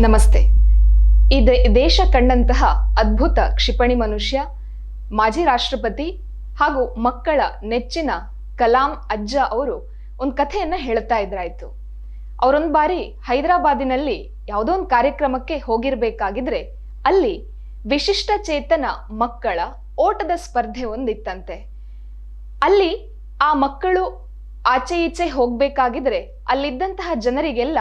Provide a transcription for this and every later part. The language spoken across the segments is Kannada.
ನಮಸ್ತೆ. ಈ ದೇಶ ಕಂಡಂತಹ ಅದ್ಭುತ ಕ್ಷಿಪಣಿ ಮನುಷ್ಯ, ಮಾಜಿ ರಾಷ್ಟ್ರಪತಿ ಹಾಗೂ ಮಕ್ಕಳ ನೆಚ್ಚಿನ ಕಲಾಂ ಅಜ್ಜ ಅವರು ಒಂದು ಕಥೆಯನ್ನ ಹೇಳ್ತಾ ಇದ್ರಾಯ್ತು. ಅವರೊಂದು ಬಾರಿ ಹೈದರಾಬಾದಿನಲ್ಲಿ ಯಾವುದೋ ಒಂದು ಕಾರ್ಯಕ್ರಮಕ್ಕೆ ಹೋಗಿರ್ಬೇಕಾಗಿದ್ರೆ ಅಲ್ಲಿ ವಿಶಿಷ್ಟ ಚೇತನ ಮಕ್ಕಳ ಓಟದ ಸ್ಪರ್ಧೆ ಒಂದಿತ್ತಂತೆ. ಅಲ್ಲಿ ಆ ಮಕ್ಕಳು ಆಚೆ ಈಚೆ ಹೋಗ್ಬೇಕಾಗಿದ್ರೆ ಅಲ್ಲಿದ್ದಂತಹ ಜನರಿಗೆಲ್ಲ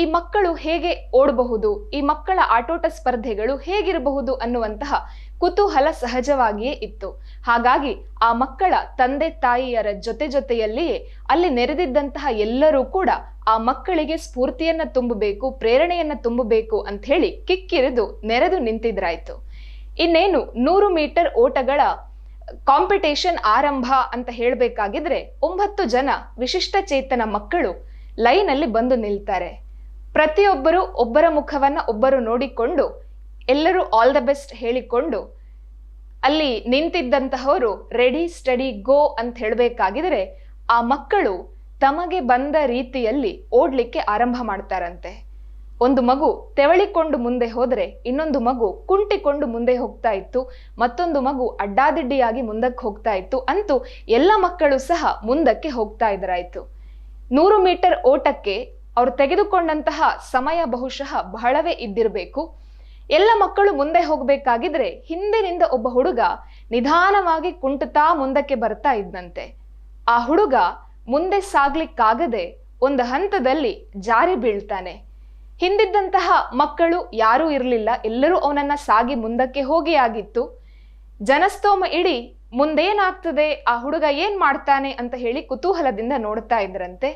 ಈ ಮಕ್ಕಳು ಹೇಗೆ ಓಡಬಹುದು, ಈ ಮಕ್ಕಳ ಆಟೋಟ ಸ್ಪರ್ಧೆಗಳು ಹೇಗಿರಬಹುದು ಅನ್ನುವಂತಹ ಕುತೂಹಲ ಸಹಜವಾಗಿಯೇ ಇತ್ತು. ಹಾಗಾಗಿ ಆ ಮಕ್ಕಳ ತಂದೆ ತಾಯಿಯರ ಜೊತೆ ಜೊತೆಯಲ್ಲಿಯೇ ಅಲ್ಲಿ ನೆರೆದಿದ್ದಂತಹ ಎಲ್ಲರೂ ಕೂಡ ಆ ಮಕ್ಕಳಿಗೆ ಸ್ಫೂರ್ತಿಯನ್ನ ತುಂಬಬೇಕು, ಪ್ರೇರಣೆಯನ್ನ ತುಂಬಬೇಕು ಅಂತ ಹೇಳಿ ಕಿಕ್ಕಿರಿದು ನೆರೆದು ನಿಂತಿದ್ರಾಯ್ತು. ಇನ್ನೇನು ನೂರು ಮೀಟರ್ ಓಟಗಳ ಕಾಂಪಿಟೇಷನ್ ಆರಂಭ ಅಂತ ಹೇಳಬೇಕಾಗಿದ್ರೆ ಒಂಬತ್ತು ಜನ ವಿಶಿಷ್ಟ ಚೇತನ ಮಕ್ಕಳು ಲೈನಲ್ಲಿ ಬಂದು ನಿಲ್ತಾರೆ. ಪ್ರತಿಯೊಬ್ಬರು ಒಬ್ಬರ ಮುಖವನ್ನು ಒಬ್ಬರು ನೋಡಿಕೊಂಡು, ಎಲ್ಲರೂ ಆಲ್ ದ ಬೆಸ್ಟ್ ಹೇಳಿಕೊಂಡು, ಅಲ್ಲಿ ನಿಂತಿದ್ದಂತಹವರು ರೆಡಿ ಸ್ಟಡಿ ಗೋ ಅಂತ ಹೇಳಬೇಕಾಗಿದ್ರೆ, ಆ ಮಕ್ಕಳು ತಮಗೆ ಬಂದ ರೀತಿಯಲ್ಲಿ ಓಡ್ಲಿಕ್ಕೆ ಆರಂಭ ಮಾಡ್ತಾರಂತೆ. ಒಂದು ಮಗು ತೆವಳಿಕೊಂಡು ಮುಂದೆ ಹೋದರೆ, ಇನ್ನೊಂದು ಮಗು ಕುಂಟಿಕೊಂಡು ಮುಂದೆ ಹೋಗ್ತಾ ಇತ್ತು, ಮತ್ತೊಂದು ಮಗು ಅಡ್ಡಾದಿಡ್ಡಿಯಾಗಿ ಮುಂದಕ್ಕೆ ಹೋಗ್ತಾ ಇತ್ತು ಅಂತೂ ಎಲ್ಲ ಮಕ್ಕಳು ಸಹ ಮುಂದಕ್ಕೆ ಹೋಗ್ತಾ ಇದ್ರಾಯ್ತು. ನೂರು ಮೀಟರ್ ಓಟಕ್ಕೆ ಅವರು ತೆಗೆದುಕೊಂಡಂತಹ ಸಮಯ ಬಹುಶಃ ಬಹಳವೇ ಇದ್ದಿರಬೇಕು. ಎಲ್ಲ ಮಕ್ಕಳು ಮುಂದೆ ಹೋಗಬೇಕಾಗಿದ್ರೆ ಹಿಂದಿನಿಂದ ಒಬ್ಬ ಹುಡುಗ ನಿಧಾನವಾಗಿ ಕುಂಟುತ್ತಾ ಮುಂದಕ್ಕೆ ಬರ್ತಾ ಇದ್ದಂತೆ ಆ ಹುಡುಗ ಮುಂದೆ ಸಾಗ್ಲಿಕ್ಕಾಗದೆ ಒಂದು ಹಂತದಲ್ಲಿ ಜಾರಿ ಬೀಳ್ತಾನೆ. ಹಿಂದಿದ್ದಂತಹ ಮಕ್ಕಳು ಯಾರೂ ಇರಲಿಲ್ಲ, ಎಲ್ಲರೂ ಅವನನ್ನ ಸಾಗಿ ಮುಂದಕ್ಕೆ ಹೋಗಿ ಆಗಿತ್ತು. ಜನಸ್ತೋಮ ಇಡೀ ಮುಂದೇನಾಗ್ತದೆ, ಆ ಹುಡುಗ ಏನ್ ಮಾಡ್ತಾನೆ ಅಂತ ಹೇಳಿ ಕುತೂಹಲದಿಂದ ನೋಡ್ತಾ ಇದ್ರಂತೆ.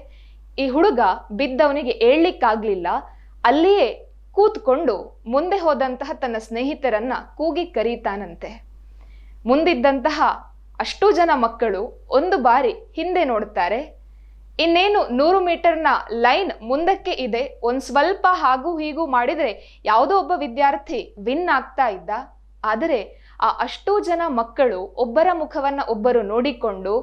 ಈ ಹುಡುಗ ಬಿದ್ದವನಿಗೆ ಏಳ್ಲಿಕ್ಕಾಗ್ಲಿಲ್ಲ, ಅಲ್ಲಿಯೇ ಕೂತ್ಕೊಂಡು ಮುಂದೆ ಹೋದಂತಹ ತನ್ನ ಸ್ನೇಹಿತರನ್ನ ಕೂಗಿ ಕರೀತಾನಂತೆ. ಮುಂದಿದ್ದಂತಹ ಅಷ್ಟೂ ಜನ ಮಕ್ಕಳು ಒಂದು ಬಾರಿ ಹಿಂದೆ ನೋಡ್ತಾರೆ ಇನ್ನೇನು ನೂರು ಮೀಟರ್ನ ಲೈನ್ ಮುಂದಕ್ಕೆ ಇದೆ, ಒಂದು ಸ್ವಲ್ಪ ಹಾಗೂ ಹೀಗೂ ಮಾಡಿದರೆ ಯಾವುದೋ ಒಬ್ಬ ವಿದ್ಯಾರ್ಥಿ ವಿನ್ ಆಗ್ತಾ ಇದ್ದ. ಆದರೆ ಆ ಅಷ್ಟೂ ಜನ ಮಕ್ಕಳು ಒಬ್ಬರ ಮುಖವನ್ನ ಒಬ್ಬರು ನೋಡಿಕೊಂಡು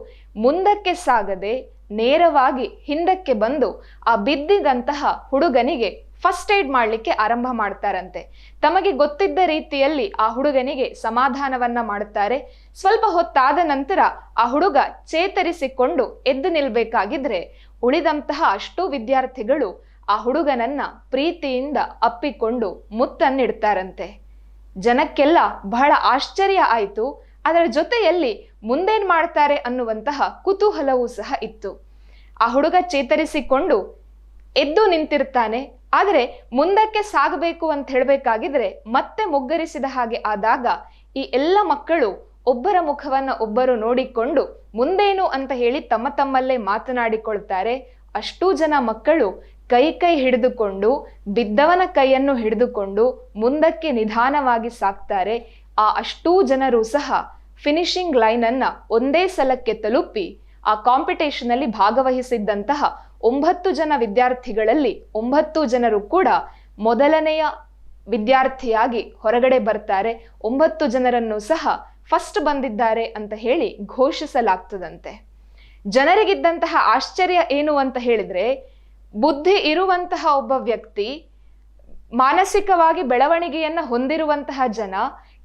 ಮುಂದಕ್ಕೆ ಸಾಗದೆ ನೇರವಾಗಿ ಹಿಂದಕ್ಕೆ ಬಂದು ಆ ಬಿದ್ದಿದಂತಹ ಹುಡುಗನಿಗೆ ಫಸ್ಟ್ ಏಡ್ ಮಾಡಲಿಕ್ಕೆ ಆರಂಭ ಮಾಡ್ತಾರಂತೆ. ತಮಗೆ ಗೊತ್ತಿದ್ದ ರೀತಿಯಲ್ಲಿ ಆ ಹುಡುಗನಿಗೆ ಸಮಾಧಾನವನ್ನ ಮಾಡುತ್ತಾರೆ ಸ್ವಲ್ಪ ಹೊತ್ತಾದ ನಂತರ ಆ ಹುಡುಗ ಚೇತರಿಸಿಕೊಂಡು ಎದ್ದು ನಿಲ್ಬೇಕಾಗಿದ್ರೆ ಉಳಿದಂತಹ ಅಷ್ಟೂ ವಿದ್ಯಾರ್ಥಿಗಳು ಆ ಹುಡುಗನನ್ನ ಪ್ರೀತಿಯಿಂದ ಅಪ್ಪಿಕೊಂಡು ಮುತ್ತನ್ನಿಡ್ತಾರಂತೆ. ಜನಕ್ಕೆಲ್ಲ ಬಹಳ ಆಶ್ಚರ್ಯ ಆಯಿತು. ಅದರ ಜೊತೆಯಲ್ಲಿ ಮುಂದೇನ್ ಮಾಡ್ತಾರೆ ಅನ್ನುವಂತಹ ಕುತೂಹಲವೂ ಸಹ ಇತ್ತು. ಆ ಹುಡುಗ ಚೇತರಿಸಿಕೊಂಡು ಎದ್ದು ನಿಂತಿರ್ತಾನೆ. ಆದರೆ ಮುಂದಕ್ಕೆ ಸಾಗಬೇಕು ಅಂತ ಹೇಳಬೇಕಾಗಿದ್ರೆ ಮತ್ತೆ ಮುಗ್ಗರಿಸಿದ ಹಾಗೆ ಆದಾಗ ಈ ಎಲ್ಲ ಮಕ್ಕಳು ಒಬ್ಬರ ಮುಖವನ್ನ ಒಬ್ಬರು ನೋಡಿಕೊಂಡು ಮುಂದೇನು ಅಂತ ಹೇಳಿ ತಮ್ಮ ತಮ್ಮಲ್ಲೇ ಮಾತನಾಡಿಕೊಳ್ತಾರೆ. ಅಷ್ಟೂ ಜನ ಮಕ್ಕಳು ಕೈ ಕೈ ಹಿಡಿದುಕೊಂಡು, ಬಿದ್ದವನ ಕೈಯನ್ನು ಹಿಡಿದುಕೊಂಡು ಮುಂದಕ್ಕೆ ನಿಧಾನವಾಗಿ ಸಾಕ್ತಾರೆ ಆ ಅಷ್ಟೂ ಜನರು ಸಹ ಫಿನಿಶಿಂಗ್ ಲೈನ್ ಅನ್ನ ಒಂದೇ ಸಲಕ್ಕೆ ತಲುಪಿ ಆ ಕಾಂಪಿಟೇಷನ್ ಅಲ್ಲಿ ಭಾಗವಹಿಸಿದ್ದಂತಹ ಒಂಬತ್ತು ಜನ ವಿದ್ಯಾರ್ಥಿಗಳಲ್ಲಿ ಒಂಬತ್ತು ಜನರು ಕೂಡ ಮೊದಲನೆಯ ವಿದ್ಯಾರ್ಥಿಯಾಗಿ ಹೊರಗಡೆ ಬರ್ತಾರೆ. ಒಂಬತ್ತು ಜನರನ್ನು ಸಹ ಫಸ್ಟ್ ಬಂದಿದ್ದಾರೆ ಅಂತ ಹೇಳಿ ಘೋಷಿಸಲಾಗ್ತದಂತೆ. ಜನರಿಗಿದ್ದಂತಹ ಆಶ್ಚರ್ಯ ಏನು ಅಂತ ಹೇಳಿದ್ರೆ, ಬುದ್ಧಿ ಇರುವಂತಹ ಒಬ್ಬ ವ್ಯಕ್ತಿ ಮಾನಸಿಕವಾಗಿ ಬೆಳವಣಿಗೆಯನ್ನ ಹೊಂದಿರುವಂತಹ ಜನ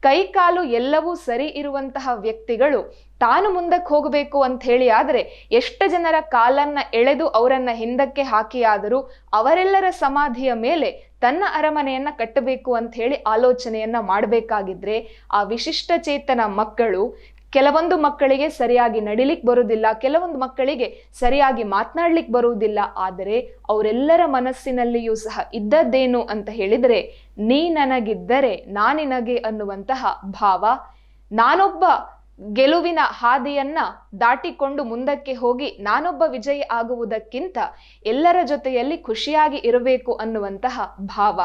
ಕೈ ಕಾಲು ಎಲ್ಲವೂ ಸರಿ ಇರುವಂತಹ ವ್ಯಕ್ತಿಗಳು ತಾನು ಮುಂದಕ್ಕೆ ಹೋಗಬೇಕು ಅಂತ ಹೇಳಿ ಆದ್ರೆ ಎಷ್ಟು ಜನರ ಕಾಲನ್ನ ಎಳೆದು ಅವರನ್ನ ಹಿಂದಕ್ಕೆ ಹಾಕಿಯಾದರೂ ಅವರೆಲ್ಲರ ಸಮಾಧಿಯ ಮೇಲೆ ತನ್ನ ಅರಮನೆಯನ್ನ ಕಟ್ಟಬೇಕು ಅಂತ ಹೇಳಿ ಆಲೋಚನೆಯನ್ನ ಮಾಡಬೇಕಾಗಿದ್ರೆ ಆ ವಿಶಿಷ್ಟ ಚೇತನ ಮಕ್ಕಳು ಕೆಲವೊಂದು ಮಕ್ಕಳಿಗೆ ಸರಿಯಾಗಿ ನಡಿಲಿಕ್ಕೆ ಬರುವುದಿಲ್ಲ, ಕೆಲವೊಂದು ಮಕ್ಕಳಿಗೆ ಸರಿಯಾಗಿ ಮಾತನಾಡ್ಲಿಕ್ಕೆ ಬರುವುದಿಲ್ಲ. ಆದರೆ ಅವರೆಲ್ಲರ ಮನಸ್ಸಿನಲ್ಲಿಯೂ ಸಹ ಇದ್ದದ್ದೇನು ಅಂತ ಹೇಳಿದರೆ, ನೀ ನನಗಿದ್ದರೆ ನಾನಿನಗೆ ಅನ್ನುವಂತಹ ಭಾವ. ನಾನೊಬ್ಬ ಗೆಲುವಿನ ಹಾದಿಯನ್ನ ದಾಟಿಕೊಂಡು ಮುಂದಕ್ಕೆ ಹೋಗಿ ನಾನೊಬ್ಬ ವಿಜಯಿ ಆಗುವುದಕ್ಕಿಂತ ಎಲ್ಲರ ಜೊತೆಯಲ್ಲಿ ಖುಷಿಯಾಗಿ ಇರಬೇಕು ಅನ್ನುವಂತಹ ಭಾವ.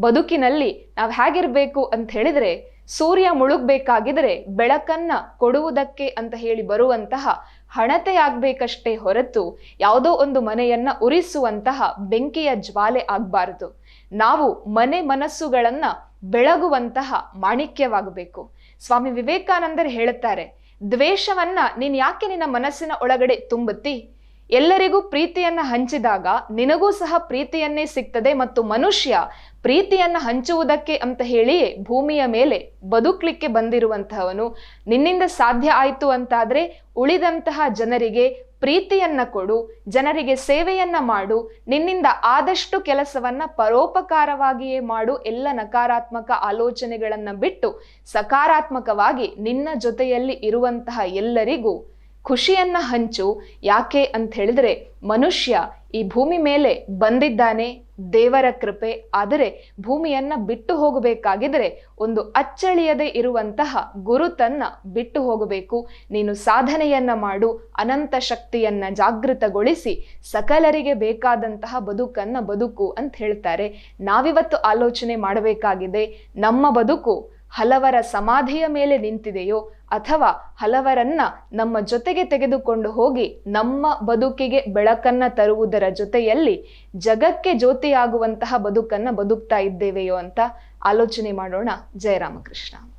ಬದುಕಿನಲ್ಲಿ ನಾವು ಹೇಗಿರಬೇಕು ಅಂತ ಹೇಳಿದ್ರೆ ಸೂರ್ಯ ಮುಳುಗ್ಬೇಕಾಗಿದ್ರೆ ಬೆಳಕನ್ನ ಕೊಡುವುದಕ್ಕೆ ಅಂತ ಹೇಳಿ ಬರುವಂತಹ ಹಣತೆಯಾಗಬೇಕಷ್ಟೇ ಹೊರತು ಯಾವುದೋ ಒಂದು ಮನೆಯನ್ನ ಉರಿಸುವಂತಹ ಬೆಂಕಿಯ ಜ್ವಾಲೆ ಆಗಬಾರದು. ನಾವು ಮನೆ ಮನಸ್ಸುಗಳನ್ನ ಬೆಳಗುವಂತಹ ಮಾಣಿಕ್ಯವಾಗಬೇಕು. ಸ್ವಾಮಿ ವಿವೇಕಾನಂದರು ಹೇಳುತ್ತಾರೆ, ದ್ವೇಷವನ್ನ ನೀನ್ ಯಾಕೆ ನಿನ್ನ ಮನಸ್ಸಿನ ಒಳಗಡೆ ತುಂಬುತ್ತಿ? ಎಲ್ಲರಿಗೂ ಪ್ರೀತಿಯನ್ನ ಹಂಚಿದಾಗ ನಿನಗೂ ಸಹ ಪ್ರೀತಿಯನ್ನೇ ಸಿಗ್ತದೆ ಮತ್ತು ಮನುಷ್ಯ ಪ್ರೀತಿಯನ್ನ ಹಂಚುವುದಕ್ಕೆ ಅಂತ ಹೇಳಿಯೇ ಭೂಮಿಯ ಮೇಲೆ ಬದುಕಲಿಕ್ಕೆ ಬಂದಿರುವಂತಹವನು. ನಿನ್ನಿಂದ ಸಾಧ್ಯ ಆಯಿತು ಅಂತಾದ್ರೆ ಉಳಿದಂತಹ ಜನರಿಗೆ ಪ್ರೀತಿಯನ್ನ ಕೊಡು, ಜನರಿಗೆ ಸೇವೆಯನ್ನ ಮಾಡು, ನಿನ್ನಿಂದ ಆದಷ್ಟು ಕೆಲಸವನ್ನ ಪರೋಪಕಾರವಾಗಿಯೇ ಮಾಡು ಎಲ್ಲ ನಕಾರಾತ್ಮಕ ಆಲೋಚನೆಗಳನ್ನ ಬಿಟ್ಟು ಸಕಾರಾತ್ಮಕವಾಗಿ ನಿನ್ನ ಜೊತೆಯಲ್ಲಿ ಇರುವಂತಹ ಎಲ್ಲರಿಗೂ ಖುಷಿಯನ್ನ ಹಂಚು. ಯಾಕೆ ಅಂತ ಹೇಳಿದ್ರೆ, ಮನುಷ್ಯ ಈ ಭೂಮಿ ಮೇಲೆ ಬಂದಿದ್ದಾನೆ ದೇವರ ಕೃಪೆ. ಆದರೆ ಭೂಮಿಯನ್ನ ಬಿಟ್ಟು ಹೋಗಬೇಕಾಗಿದ್ರೆ ಒಂದು ಅಚ್ಚಳಿಯದೆ ಇರುವಂತಹ ಗುರುತನ್ನ ಬಿಟ್ಟು ಹೋಗಬೇಕು. ನೀನು ಸಾಧನೆಯನ್ನ ಮಾಡು, ಅನಂತ ಶಕ್ತಿಯನ್ನ ಜಾಗೃತಗೊಳಿಸಿ, ಸಕಲರಿಗೆ ಬೇಕಾದಂತಹ ಬದುಕನ್ನ ಬದುಕು ಅಂತ ಹೇಳ್ತಾರೆ. ನಾವಿವತ್ತು ಆಲೋಚನೆ ಮಾಡಬೇಕಾಗಿದೆ, ನಮ್ಮ ಬದುಕು ಹಲವರ ಸಮಾಧಿಯ ಮೇಲೆ ನಿಂತಿದೆಯೋ ಅಥವಾ ಹಲವರನ್ನ ನಮ್ಮ ಜೊತೆಗೆ ತೆಗೆದುಕೊಂಡು ಹೋಗಿ ನಮ್ಮ ಬದುಕಿಗೆ ಬೆಳಕನ್ನ ತರುವುದರ ಜೊತೆಯಲ್ಲಿ ಜಗಕ್ಕೆ ಜ್ಯೋತಿಯಾಗುವಂತಹ ಬದುಕನ್ನ ಬದುಕ್ತಾ ಇದ್ದೇವೆಯೋ ಅಂತ ಆಲೋಚನೆ ಮಾಡೋಣ. ಜಯರಾಮಕೃಷ್ಣ.